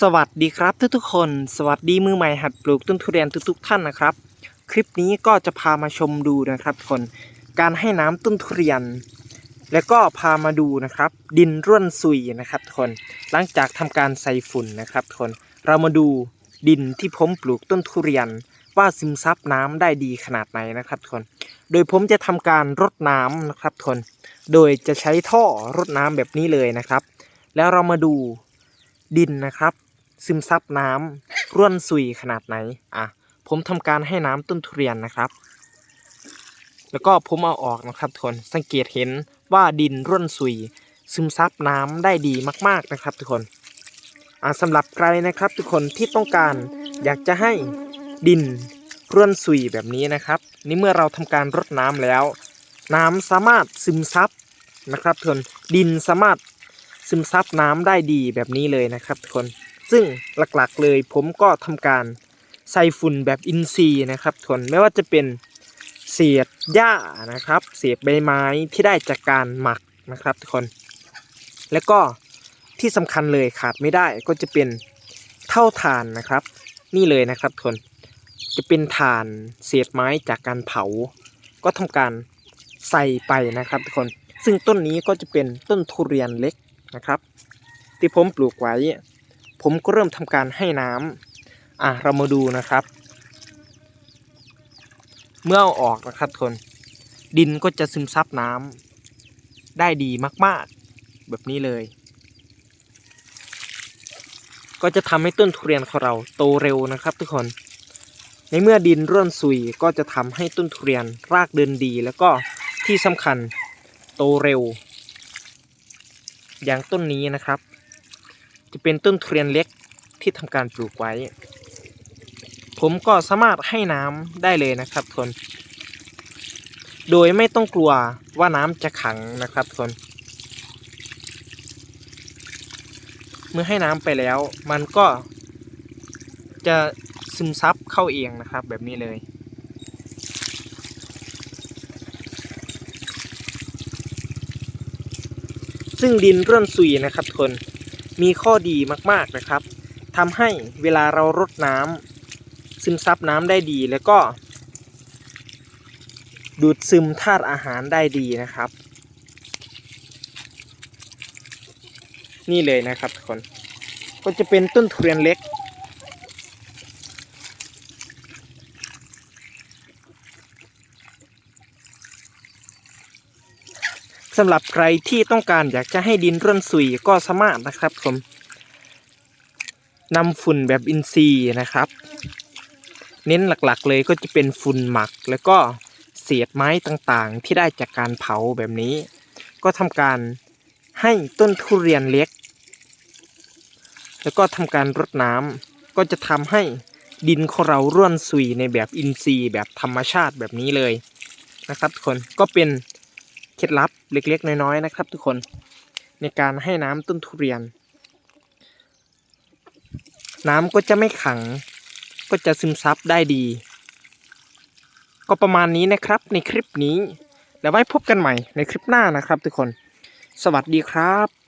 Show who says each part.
Speaker 1: สวัสดีครับทุกทุกๆคน สวัสดีมือใหม่หัดปลูกต้นทุเรียนทุกๆท่านนะครับ คลิปนี้ก็จะพามาชมดูนะครับทุกคนการให้น้ำต้นทุเรียน แล้วก็พามาดูนะครับ ดินร่วนซุยนะครับทุกคนหลังจากทำการใส่ฝุ่นนะครับทุกคนเรามาดูดินที่ผมปลูกต้นทุเรียน ว่าซึมซับน้ำได้ดีขนาดไหนนะครับทุกคนโดยผมจะทำการรดน้ำนะครับทุกคนโดยจะใช้ท่อรดน้ำแบบนี้เลยนะครับ แล้วเรามาดู ดินนะครับ ซึมซับน้ำร่วนซุยขนาดไหนอะผมทำการให้น้ำต้นทุเรียนนะครับ แล้วก็ผมเอาออกนะครับทุกคนสังเกตเห็นว่าดินร่วนซุย ซึมซับน้ำได้ดีมาก ๆนะครับ ทุกคนอ่าสำหรับใครนะครับ ทุกคนที่ต้องการอยากจะให้ดินร่วนซุยแบบนี้นะครับ นี่เมื่อเราทำการรดน้ำแล้ว น้ำสามารถซึมซับนะครับทุกคนดินสามารถ ซึมซับน้ำได้ดีแบบนี้เลยนะครับทุกคนซึ่งหลักๆเลยผมก็ทำการใส่ฝุ่นแบบอินทรีย์นะครับทุกคนไม่ว่าจะเป็นเศษหญ้านะครับ เศษใบไม้ที่ได้จากการหมักนะครับทุกคน แล้วก็ที่สำคัญเลยขาดไม่ได้ก็จะเป็นเท่าฐานนะครับ นี่เลยนะครับทุกคนจะเป็นถ่านเศษไม้จากการเผา ก็ทำการใส่ไปนะครับทุกคน ซึ่งต้นนี้ก็จะเป็นต้นทุเรียนเล็ก นะครับ ที่ผมปลูกไว้ ผมก็เริ่มทำการให้น้ำอะเรามาดูนะครับ เมื่อเอาออกนะครับทุกคนดินก็จะซึมซับน้ำได้ดีมากๆ แบบนี้เลย ก็จะทำให้ต้นทุเรียนของเราโตเร็วนะครับทุกคนในเมื่อดินร่วนซุยก็จะทำให้ต้นทุเรียนรากเดินดี แล้วก็ที่สำคัญโตเร็ว อย่างต้นนี้นะครับ จะเป็นต้นทุเรียนเล็กที่ทำการปลูกไว้ ผมก็สามารถให้น้ำได้เลยนะครับทุกคน โดยไม่ต้องกลัวว่าน้ำจะขังนะครับทุกคน เมื่อให้น้ำไปแล้ว มันก็จะซึมซับเข้าเองนะครับ แบบนี้เลย ซึ่งดินร่วนซุยนะครับทุกคนมีข้อดีมากๆนะครับทำให้เวลาเรารดน้ำซึมซับน้ำได้ดีแล้วก็ ดูดซึมธาตุอาหารได้ดีนะครับ นี่เลยนะครับทุกคนก็จะเป็นต้นทุเรียนเล็ก สำหรับใครที่ต้องการอยากจะให้ดินร่วนซุยก็สามารถนะครับผมนำฝุ่นแบบอินทรีย์นะครับ เน้นหลักๆเลยก็จะเป็นฝุ่นหมัก แล้วก็เศษไม้ต่างๆ ที่ได้จากการเผาแบบนี้ ก็ทำการให้ต้นทุเรียนเล็ก แล้วก็ทำการรดน้ำก็จะทำให้ดินของเราร่วนซุยในแบบอินทรีย์แบบธรรมชาติแบบนี้เลยนะครับทุกคนก็เป็น เคล็ดลับเล็กๆ น้อยๆนะครับทุกคนในการให้น้ำต้นทุเรียน น้ำก็จะไม่ขัง ก็จะซึมซับได้ดี ก็ประมาณนี้นะครับในคลิปนี้ แล้วไว้พบกันใหม่ในคลิปหน้านะครับทุกคน สวัสดีครับ